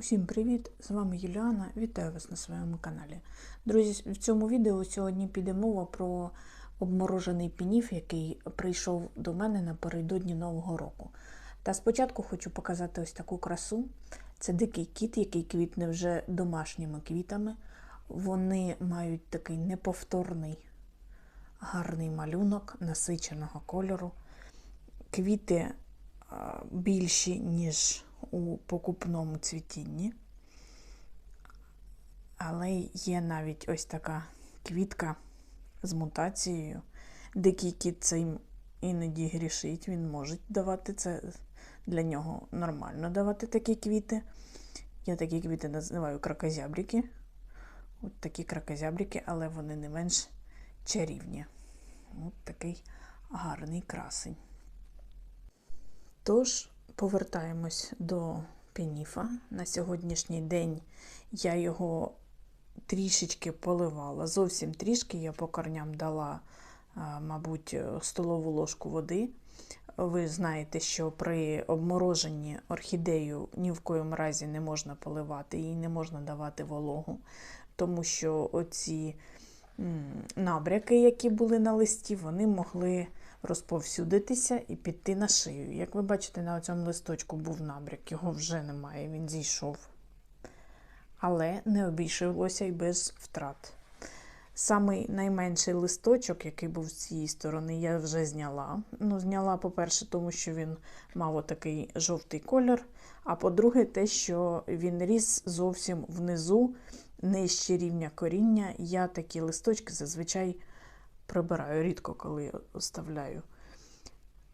Усім привіт! З вами Юліана. Вітаю вас на своєму каналі. Друзі, в цьому відео сьогодні піде мова про обморожений пініф, який прийшов до мене напередодні Нового року. Та спочатку хочу показати ось таку красу. Це дикий кіт, який квітне вже домашніми квітами. Вони мають такий неповторний гарний малюнок насиченого кольору. Квіти більші, ніж у покупному цвітінні. Але є навіть ось така квітка з мутацією. Дикий кіт цим іноді грішить, він може давати це для нього нормально давати такі квіти. Я такі квіти називаю кракозябрики. От такі кракозябрики, але вони не менш чарівні. От такий гарний красень. Тож, повертаємось до пеніфа. На сьогоднішній день я його трішечки поливала. Зовсім трішки я по корням дала, мабуть, столову ложку води. Ви знаєте, що при обмороженні орхідею ні в коєму разі не можна поливати, їй не можна давати вологу, тому що оці набряки, які були на листі, вони могли розповсюдитися і піти на шию. Як ви бачите, на цьому листочку був набряк, його вже немає, він зійшов. Але не обійшлося й без втрат. Самий найменший листочок, який був з цієї сторони, я вже зняла. Ну, Зняла, по-перше, тому що він мав отакий жовтий колір. А по-друге, те, що він ріс зовсім внизу, нижче рівня коріння. Я такі листочки зазвичай прибираю, рідко коли оставляю.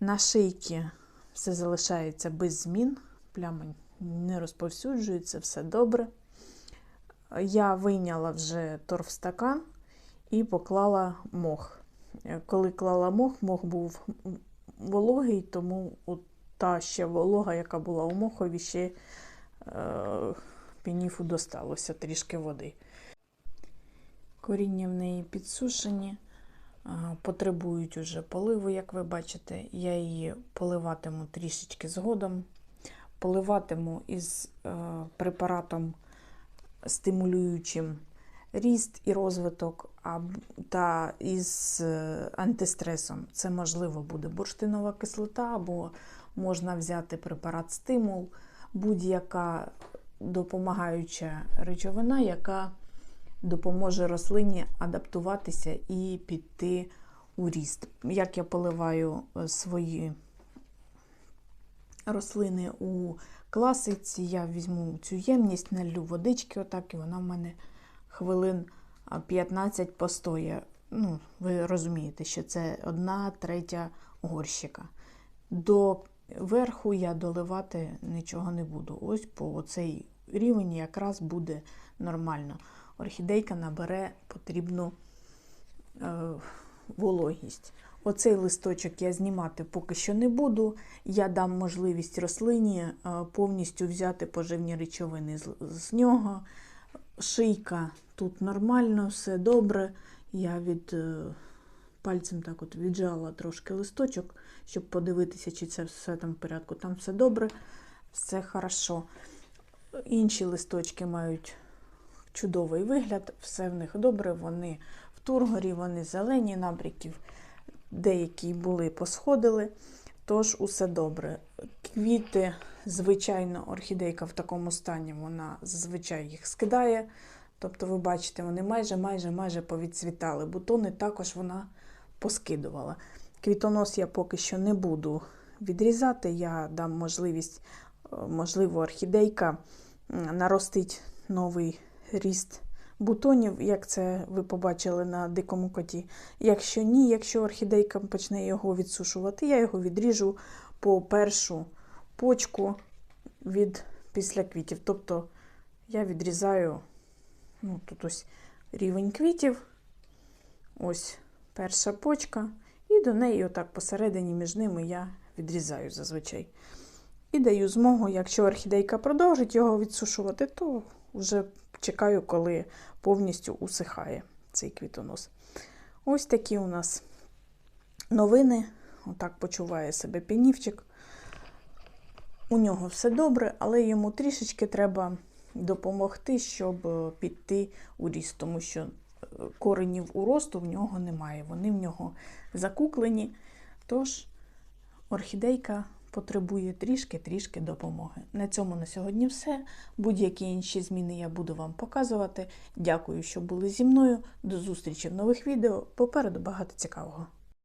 На шийки все залишається без змін, плями не розповсюджуються, все добре. Я вийняла вже торфстакан і поклала мох. Коли клала мох, мох був вологий, тому от та ще волога, яка була у мохові, ще е, пініфу досталося трішки води. Коріння в неї підсушені, потребують уже поливу, як ви бачите. Я її поливатиму трішечки згодом. Поливатиму із е, препаратом стимулюючим ріст і розвиток, та із е, антистресом. Це, можливо, буде бурштинова кислота, або можна взяти препарат стимул, будь-яка допомагаюча речовина, яка допоможе рослині адаптуватися і піти у ріст. Як я поливаю е, свої рослини у класиці, я візьму цю ємність, налю водички, отак, і вона в мене хвилин 15 постоє. Ну, Ви розумієте, що це одна третя горщика. До верху я доливати нічого не буду. Ось по цей рівень якраз буде нормально. Орхідейка набере потрібну е, вологість. Оцей листочок я знімати поки що не буду. Я дам можливість рослині е, повністю взяти поживні речовини з, нього. Шийка тут нормально, все добре. Я від е, пальцем так от віджала трошки листочок, щоб подивитися, чи це все там в порядку. Там все добре, все хорошо. Інші листочки мають чудовий вигляд, все в них добре, вони в тургорі, вони зелені набряків, деякі були, посходили, тож усе добре. Квіти, звичайно, орхідейка в такому стані, вона зазвичай їх скидає. Тобто, ви бачите, вони майже майже майже повідцвітали. Бутони також вона поскидувала. Квітонос я поки що не буду відрізати, я дам можливість, е, можливо, орхідейка наростить новий ріст бутонів, як це ви побачили на дикому коті. Якщо ні, якщо орхідейка почне його відсушувати, я його відріжу по першу почку від після квітів. Тобто я відрізаю ну, тут ось рівень квітів, ось перша почка, і до неї, отак посередині між ними я відрізаю зазвичай. І даю змогу, якщо орхідейка продовжить його відсушувати, то вже чекаю, коли повністю усихає цей квітонос. Ось такі у нас новини. Отак почуває себе пінівчик. У нього все добре, але йому трішечки треба допомогти, щоб е, піти у ріст, тому що е, коренів у росту в нього немає. Вони в нього закуклені. Тож орхідейка потребує трішки-трішки допомоги. На цьому на сьогодні все. Будь-які інші зміни я буду вам показувати. Дякую, що були зі мною. До зустрічі в нових відео. Попереду багато цікавого.